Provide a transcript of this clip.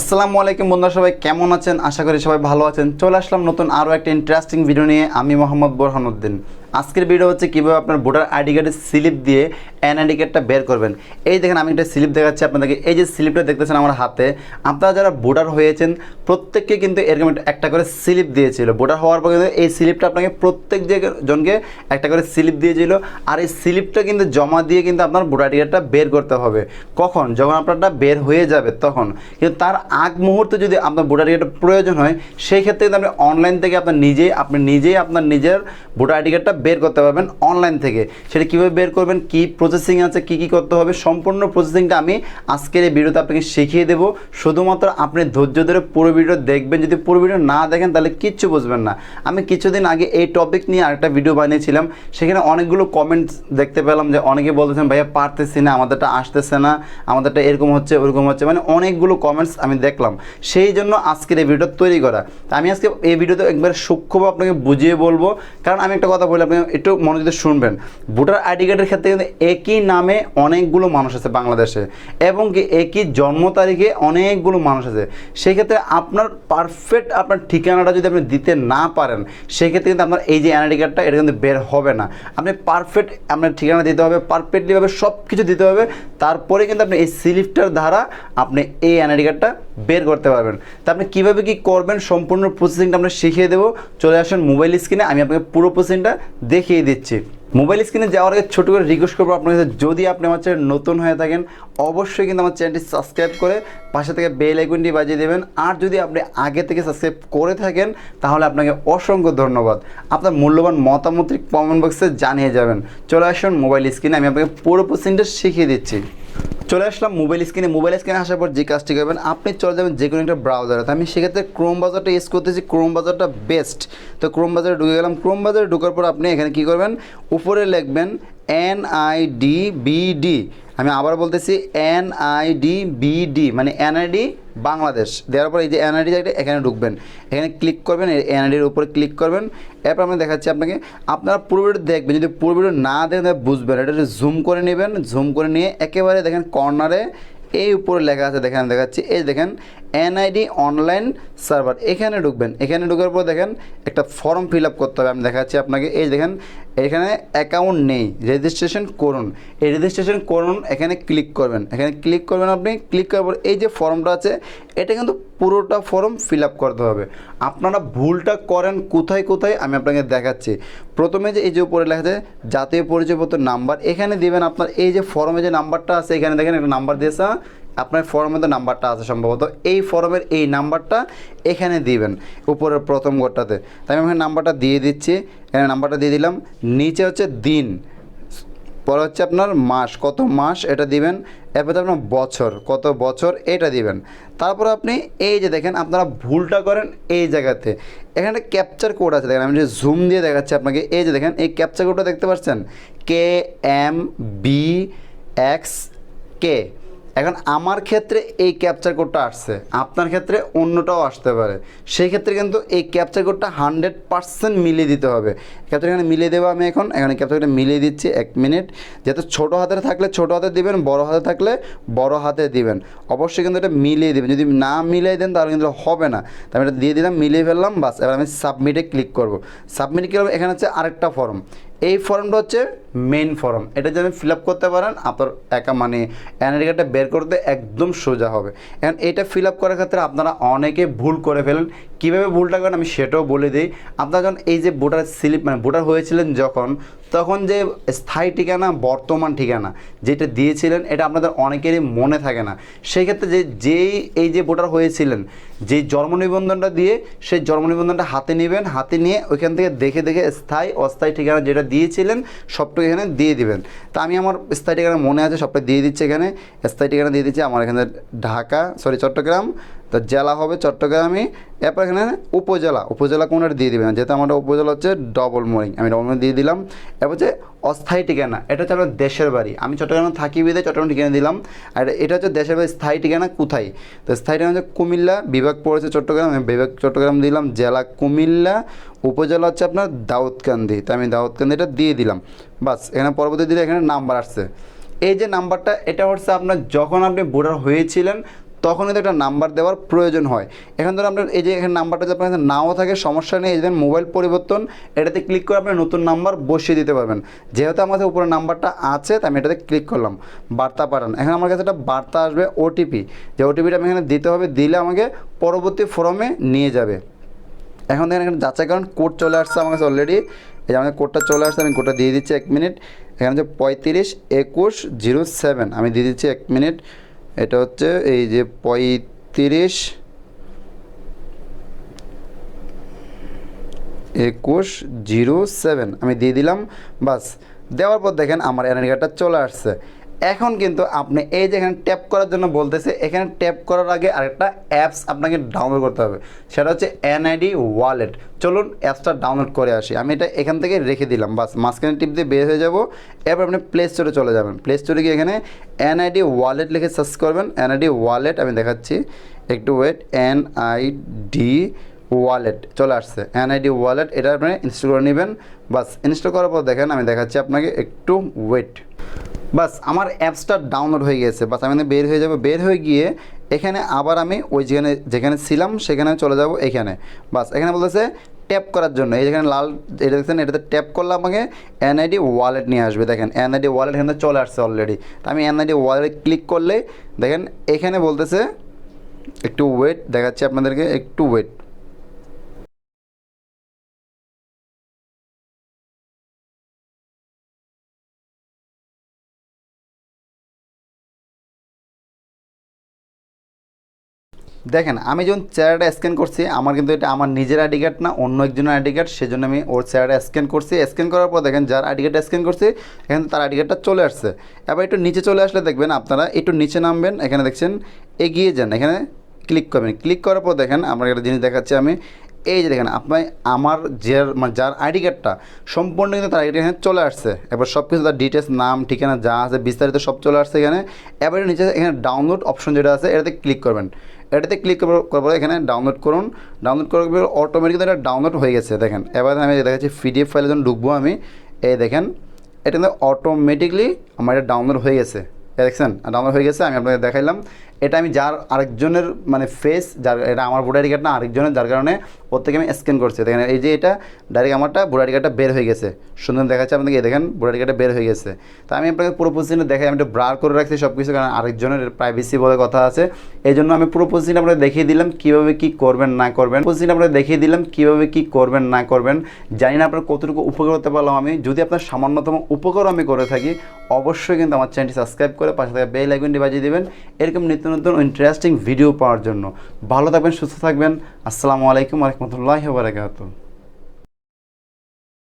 আসসালামু আলাইকুম বন্ধুরা, সবাই কেমন আছেন? আশা করি সবাই ভালো আছেন। চলে আসলাম নতুন আরও একটা ইন্টারেস্টিং ভিডিও নিয়ে। আমি মোহাম্মদ বোরহানুদ্দিন। আজকের ভিডিও হচ্ছে কীভাবে আপনার ভোটার আইডি কার্ডের স্লিপ দিয়ে এনআইডি কার্ডটা বের করবেন। এই দেখেন আমি একটা স্লিপ দেখাচ্ছি আপনাদেরকে। এই যে স্লিপটা দেখতেছেন আমার হাতে, আপনারা যারা ভোটার হয়েছেন, প্রত্যেককে কিন্তু এরকম একটা- করে স্লিপ দিয়েছিল। ভোটার হওয়ার পর কিন্তু এই স্লিপটা আপনাকে প্রত্যেক যে জনকে একটা করে স্লিপ দিয়েছিল। আর এই স্লিপটা কিন্তু জমা দিয়ে কিন্তু আপনার ভোটার আইডি কার্ডটা বের করতে হবে। কখন? যখন আপনারটা বের হয়ে যাবে তখন। কিন্তু তার আগ মুহূর্তে যদি আপনার ভোটার আইডি কার্ডের প্রয়োজন হয়, সেই ক্ষেত্রে কিন্তু আপনি অনলাইন থেকে আপনার নিজেই, আপনি নিজেই আপনার নিজের ভোটার আইডি কার্ডটা বের করতে পারবেন অনলাইন থেকে। সেটা কীভাবে বের করবেন, কী প্রসেসিং আছে, কী কী করতে হবে, সম্পূর্ণ প্রসেসিংটা আমি আজকের এই ভিডিওতে আপনাকে শিখিয়ে দেবো। শুধুমাত্র আপনি ধৈর্য ধরে পুরো ভিডিও দেখবেন, যদি পুরো ভিডিও না দেখেন তাহলে কিচ্ছু বুঝবেন না। আমি কিছুদিন আগে এই টপিক নিয়ে আরেকটা ভিডিও বানিয়েছিলাম, সেখানে অনেকগুলো কমেন্টস দেখতে পেলাম যে অনেকে বলতেছেন, ভাইয়া, পারতেছি না, আমাদেরটা আসতেছে না, আমাদেরটা এরকম হচ্ছে, ওরকম হচ্ছে। মানে অনেকগুলো কমেন্টস আমি দেখলাম। সেই জন্য আজকের এই ভিডিওটা তৈরি করা। আমি আজকে এই ভিডিওতে একবার সূক্ষ্মভাবে আপনাকে বুঝিয়ে বলব। কারণ আমি একটা কথা বলি আপনি একটু মনোযোগ শুনবেন। ভোটার আইডি কার্ডের ক্ষেত্রে কিন্তু একই নামে অনেকগুলো মানুষ আছে বাংলাদেশে এবং কি একই জন্ম তারিখে অনেকগুলো মানুষ আছে। সেই ক্ষেত্রে আপনার পারফেক্ট আপনার ঠিকানাটা যদি আপনি দিতে না পারেন, সেক্ষেত্রে কিন্তু আপনার এই যে এনআইডি কার্ডটা, এটা কিন্তু বের হবে না। আপনি পারফেক্ট আপনার ঠিকানা দিতে হবে পারফেক্টলিভাবে সব কিছু দিতে হবে, তারপরে কিন্তু আপনি এই স্লিপটার দ্বারা আপনি এই এনআইডি কার্ডটা বের করতে পারবেন। তা আপনি কীভাবে কী করবেন, সম্পূর্ণ প্রসেসিংটা আমরা শিখিয়ে দেবো। চলে আসেন মোবাইল স্ক্রিনে, আমি আপনাকে পুরো প্রসেসিংটা দেখিয়ে দিচ্ছি। মোবাইল স্ক্রিনে যাওয়ার আগে ছোটো করে রিকোয়েস্ট করব আপনার কাছে। যদি আপনি আমার চ্যানেল নতুন হয়ে থাকেন, অবশ্যই কিন্তু আমার চ্যানেলটি সাবস্ক্রাইব করে পাশে থেকে বেল আইকনটি বাজিয়ে দেবেন। আর যদি আপনি আগে থেকে সাবস্ক্রাইব করে থাকেন, তাহলে আপনাকে অসংখ্য ধন্যবাদ। আপনার মূল্যবান মতামত কমেন্ট বক্সে জানিয়ে যাবেন। চলে আসুন মোবাইল স্ক্রিনে, আমি আপনাকে পুরো প্রসেসিংটা শিখিয়ে দিচ্ছি। চলে আসলাম মোবাইল স্ক্রিনে মোবাইল স্ক্রিনে আসার পর যে কাজটি করবেন, আপনি চলে যাবেন যে কোনো একটা ব্রাউজারে আমি সেক্ষেত্রে ক্রোম বাজারটা ইউজ করতেছি। ক্রোম বাজারটা বেস্ট তো ক্রোম বাজারে ঢুকে গেলাম। ক্রোম বাজারে ঢুকার পর আপনি এখানে কী করবেন? উপরে লিখবেন এন আই ডি বিডি আমি আবার বলতেছি এন আই ডি বিডি মানে এনআইডি বাংলাদেশ। দেওয়ার পর এই যে এনআইডি জায়গাটা, এখানে ঢুকবেন। এখানে ক্লিক করবেন এনআইডির উপরে ক্লিক করবেন। এরপর আমি দেখাচ্ছি আপনাকে, আপনারা পুরো ভিডিও দেখবেন, যদি পুরো ভিডিও না দেখেন বুঝবেন এটা জুম করে নেবেন জুম করে নিয়ে একেবারে দেখেন কর্নারে এই উপরে লেখা আছে, দেখেন, দেখাচ্ছি। এই দেখেন এনআইডি অনলাইন সার্ভার এখানে ঢুকবেন। এখানে ঢুকার পর দেখেন একটা ফর্ম ফিল আপ করতে হবে। আমি দেখাচ্ছি আপনাকে। এই দেখেন, এখানে অ্যাকাউন্ট নেই। রেজিস্ট্রেশন করুন। এই রেজিস্ট্রেশন করুন, এখানে ক্লিক করবেন। এখানে ক্লিক করবেন আপনি। ক্লিক করার পর এই যে ফর্মটা আছে, এটা কিন্তু পুরোটা ফর্ম ফিল আপ করতে হবে। আপনারা ভুলটা করেন কোথায় কোথায়, আমি আপনাকে দেখাচ্ছি। প্রথমে যে এই যে উপরে লেখা আছে, জাতীয় পরিচয়পত্র নাম্বার এখানে দিবেন আপনার এই যে ফর্মে যে নাম্বারটা আছে, এখানে দেখেন একটা নাম্বার দিয়েছে আপনার ফর্মের মধ্যে নাম্বারটা আছে সম্ভবত। এই ফর্মের এই নাম্বারটা এখানে দিবেন, উপরের প্রথম ঘরটাতে তাই আমি এখানে নাম্বারটা দিয়ে দিচ্ছি, এখানে নাম্বারটা দিয়ে দিলাম। নিচে হচ্ছে দিন, পরে হচ্ছে আপনার মাস, কত মাস এটা দিবেন, এরপরে আপনার বছর, কত বছর এটা দিবেন। তারপর আপনি এই যে দেখেন, আপনারা ভুলটা করেন এই জায়গাতে। এখানে একটা ক্যাপচার কোড আছে, দেখেন, আমি যে জুম দিয়ে দেখাচ্ছি আপনাকে, এই যে দেখেন, এই ক্যাপচার কোডটা দেখতে পাচ্ছেন? K M B X K এখন আমার ক্ষেত্রে এই ক্যাপচার কোডটা আসছে, আপনার ক্ষেত্রে অন্যটাও আসতে পারে। সেই ক্ষেত্রে কিন্তু এই ক্যাপচার কোডটা হান্ড্রেড পার্সেন্ট মিলিয়ে দিতে হবে। ক্যাপচার এখানে মিলিয়ে দেবো আমি এখন, এখানে ক্যাপচার কোডটা মিলিয়ে দিচ্ছি এক মিনিট যেহেতু ছোটো হাতের থাকলে ছোটো হাতে দিবেন, বড় হাতে থাকলে বড় হাতে দিবেন। অবশ্যই কিন্তু এটা মিলিয়ে দেবেন। যদি না মিলিয়ে দেন তাহলে কিন্তু হবে না। তাই আমি এটা দিয়ে দিলাম, মিলিয়ে ফেললাম বাস এবার আমি সাবমিটে ক্লিক করব। সাবমিট কী হবে? এখানে হচ্ছে আরেকটা ফর্ম এই ফর্মটা হচ্ছে মেইন ফর্ম এটা যদি ফিল আপ করতে পারেন, আপনার একা মানে এনআইডি কার্ডটা বের করতে একদম সোজা হবে। এখন এটা ফিল আপ করার ক্ষেত্রে আপনারা অনেকে ভুল করে ফেলেন। কীভাবে ভুলটা করেন আমি সেটাও বলে দিই। আপনারা যখন এই যে ভোটার স্লিপ মানে ভোটার হয়েছিলেন যখন, তখন যে স্থায়ী ঠিকানা, বর্তমান ঠিকানা যেটা দিয়েছিলেন, এটা আপনাদের অনেকেরই মনে থাকে না। সেই ক্ষেত্রে যে, যেই এই যে ভোটার হয়েছিলেন যেই জন্ম নিবন্ধনটা দিয়ে সেই জন্ম নিবন্ধনটা হাতে নেবেন, হাতে নিয়ে ওইখান থেকে দেখে দেখে স্থায়ী, অস্থায়ী ঠিকানা যেটা দিয়েছিলেন সবটুকু এখানে দিয়ে দিবেন। তা আমি আমার স্থায়ী ঠিকানা মনে আছে সবটা দিয়ে দিচ্ছি এখানে। স্থায়ী ঠিকানা দিয়ে দিচ্ছি আমার এখানে ঢাকা সরি চট্টগ্রাম। তো জেলা হবে চট্টগ্রামে এরপর এখানে উপজেলা উপজেলা কোনটা দিয়ে দেবেন? যেহেতু আমার উপজেলা হচ্ছে ডবল মোরিং আমি ডবল মোরিং দিয়ে দিলাম। এরপর হচ্ছে অস্থায়ী ঠিকানা, এটা হচ্ছে আমার দেশের বাড়ি। আমি চট্টগ্রামে থাকি বিদে চট্টগ্রাম ঠিকানা দিলাম। আর এটা হচ্ছে দেশের বাড়ি স্থায়ী ঠিকানা কোথায়? তো স্থায়ী ঠিকানা হচ্ছে কুমিল্লা, বিভাগ পড়েছে চট্টগ্রাম, আমি বিভাগ চট্টগ্রাম দিলাম, জেলা কুমিল্লা, উপজেলা হচ্ছে আপনার দাউদকান্দি। তো আমি দাউদকান্দিটা দিয়ে দিলাম। বাস, এখানে পরবর্তী দিলে এখানে নাম্বার আসছে। এই যে নাম্বারটা এটা হচ্ছে আপনার যখন আপনি ভোটার হয়েছিলেন তখন কিন্তু একটা নাম্বার দেওয়ার প্রয়োজন হয়। এখন ধরো আপনার এই যে এখানে নাম্বারটা যদি আপনার নাও থাকে, সমস্যা নেই, এই মোবাইল পরিবর্তন, এটাতে ক্লিক করে আপনি নতুন নাম্বার বসিয়ে দিতে পারবেন। যেহেতু আমার কাছে উপরে নাম্বারটা আছে, তাই আমি এটাতে ক্লিক করলাম। বার্তা পাঠান। এখন আমার কাছে একটা বার্তা আসবে ওটিপি যে ওটিপিটা আমি এখানে দিতে হবে, দিলে আমাকে পরবর্তী ফর্মে নিয়ে যাবে। এখন দেখেন এখানে যাচাইকরণ কোড চলে আসছে আমার কাছে অলরেডি এই যে আমাদের কোডটা চলে আসছে, আমি কোডটা দিয়ে দিচ্ছি এক মিনিট এখানে হচ্ছে পঁয়ত্রিশ একুশ জিরো সেভেন আমি দিয়ে দিচ্ছি এক মিনিট এটা হচ্ছে এই যে পঁয়ত্রিশ একুশ জিরো সেভেন। আমি দিয়ে দিলাম, বাস। দেওয়ার পর দেখেন আমার এনআইডি কার্ডটা চলে আসছে। এখন কিন্তু আপনি এই যে এখানে ট্যাপ করার জন্য বলতেছে, এখানে ট্যাপ করার আগে আরেকটা অ্যাপস আপনাকে ডাউনলোড করতে হবে। সেটা হচ্ছে এনআইডি ওয়ালেট চলুন অ্যাপসটা ডাউনলোড করে আসি। আমি এটা এখান থেকে রেখে দিলাম, বাস। মাঝখানে টিপ দিয়ে বের হয়ে যাব। এরপর আপনি প্লে স্টোরে চলে যাবেন। প্লে স্টোরে গিয়ে এখানে এনআইডি ওয়ালেট লিখে সার্চ করবেন। এনআইডি ওয়ালেট আমি দেখাচ্ছি। একটু wait N I D wallet চলে আসছে। এনআইডি ওয়ালেট এটা আপনি ইনস্টল করে নেবেন। বাস ইনস্টল করার পর দেখেন, আমি দেখাচ্ছি আপনাকে একটু ওয়েট বাস আমার অ্যাপসটা ডাউনলোড হয়ে গেছে। বাস আমি বের হয়ে যাব। বের হয়ে গিয়ে এখানে আবার আমি ওই যেখানে যেখানে ছিলাম সেখানে চলে যাব এখানে। বাস এখানে বলতেছে ট্যাপ করার জন্য। এই যেখানে লাল, এটা দেখছেন, এটাতে ট্যাপ করলে আমাকে এনআইডি ওয়ালেট নিয়ে আসবে। দেখেন এনআইডি ওয়ালেট এখানে চলে আসছে অলরেডি তো আমি এনআইডি ওয়ালেট ক্লিক করলে দেখেন এখানে বলতেছে, একটু ওয়েট দেখাচ্ছি আপনাদেরকে, একটু ওয়েট দেখেন, আমি যখন চেহারাটা স্ক্যান করছি, আমার কিন্তু এটা আমার নিজের আইডি কার্ড না, অন্য একজনের আইডি কার্ড সেজন্য আমি ওর চেহারাটা স্ক্যান করছি। স্ক্যান করার পর দেখেন, যার আইডি কার্ডটা স্ক্যান করছি, এখানে তার আইডি কার্ডটা চলে আসছে। এবার একটু নিচে চলে আসলে দেখবেন, আপনারা একটু নিচে নামবেন, এখানে দেখছেন, এগিয়ে যান, এখানে ক্লিক করবেন। ক্লিক করার পর দেখেন, আমার একটা জিনিস দেখাচ্ছি আমি, এই যে দেখেন, আপনার, আমার যার মানে যার আইডি কার্ডটা সম্পূর্ণ কিন্তু তার আইডি এখানে চলে আসছে। এবার সব কিছু তার ডিটেলস নাম, ঠিকানা যা আছে, বিস্তারিত সব চলে আসছে এখানে। এবারে নিচে এখানে ডাউনলোড অপশন যেটা আছে, এটাতে ক্লিক করবেন। এটাতে ক্লিক পর এখানে ডাউনলোড করুন। ডাউনলোড করার পর অটোমেটিক এটা ডাউনলোড হয়ে গেছে, দেখেন। এবার আমি দেখাচ্ছি পিডিএফ ফাইলে যখন ঢুকবো আমি। এই দেখেন, এটা কিন্তু অটোমেটিকলি আমার এটা ডাউনলোড হয়ে গেছে। দেখছেন? ডাউনলোড হয়ে গেছে, আমি আপনাদের দেখাইলাম। এটা আমি যার আরেকজনের মানে ফেস যার, এটা আমার ভোটার কার্ড না, আরেকজনের, যার কারণে থেকে আমি স্ক্যান করছি। দেখেন, এই যে এটা ডাইরেক্ট আমারটা ভোটার কার্ডটা বের হয়ে গেছে। সুন্দর দেখাচ্ছে আপনাকে দেখেন ভোটার কার্ডটা বের হয়ে গেছে। তা আমি আপনাকে পুরো পজিশনে দেখাই, আমি একটা ব্রার করে রাখছি সব কিছু কারণ আরেকজনের প্রাইভেসি বলে কথা আছে। এই জন্য আমি পুরো পজিশন আপনাকে দেখিয়ে দিলাম, কীভাবে কী করবেন, না করবেন। পজিশন আপনাকে দেখিয়ে দিলাম, কীভাবে কী করবেন, না করবেন। জানি না আপনার কতটুকু উপকার করতে পারলাম আমি। যদি আপনার সামান্যতম উপকার আমি করে থাকি, অবশ্যই কিন্তু আমার চ্যানেলটি সাবস্ক্রাইব করে পাশে থাকা বেল আইকনটি বাজিয়ে দেবেন। এরকম নিত্য নতুন ইন্টারেস্টিং ভিডিও পাওয়ার জন্য। ভালো থাকবেন সুস্থ থাকবেন। আসসালামু আলাইকুম রহমতুল্লাহ বারাকাতুহ।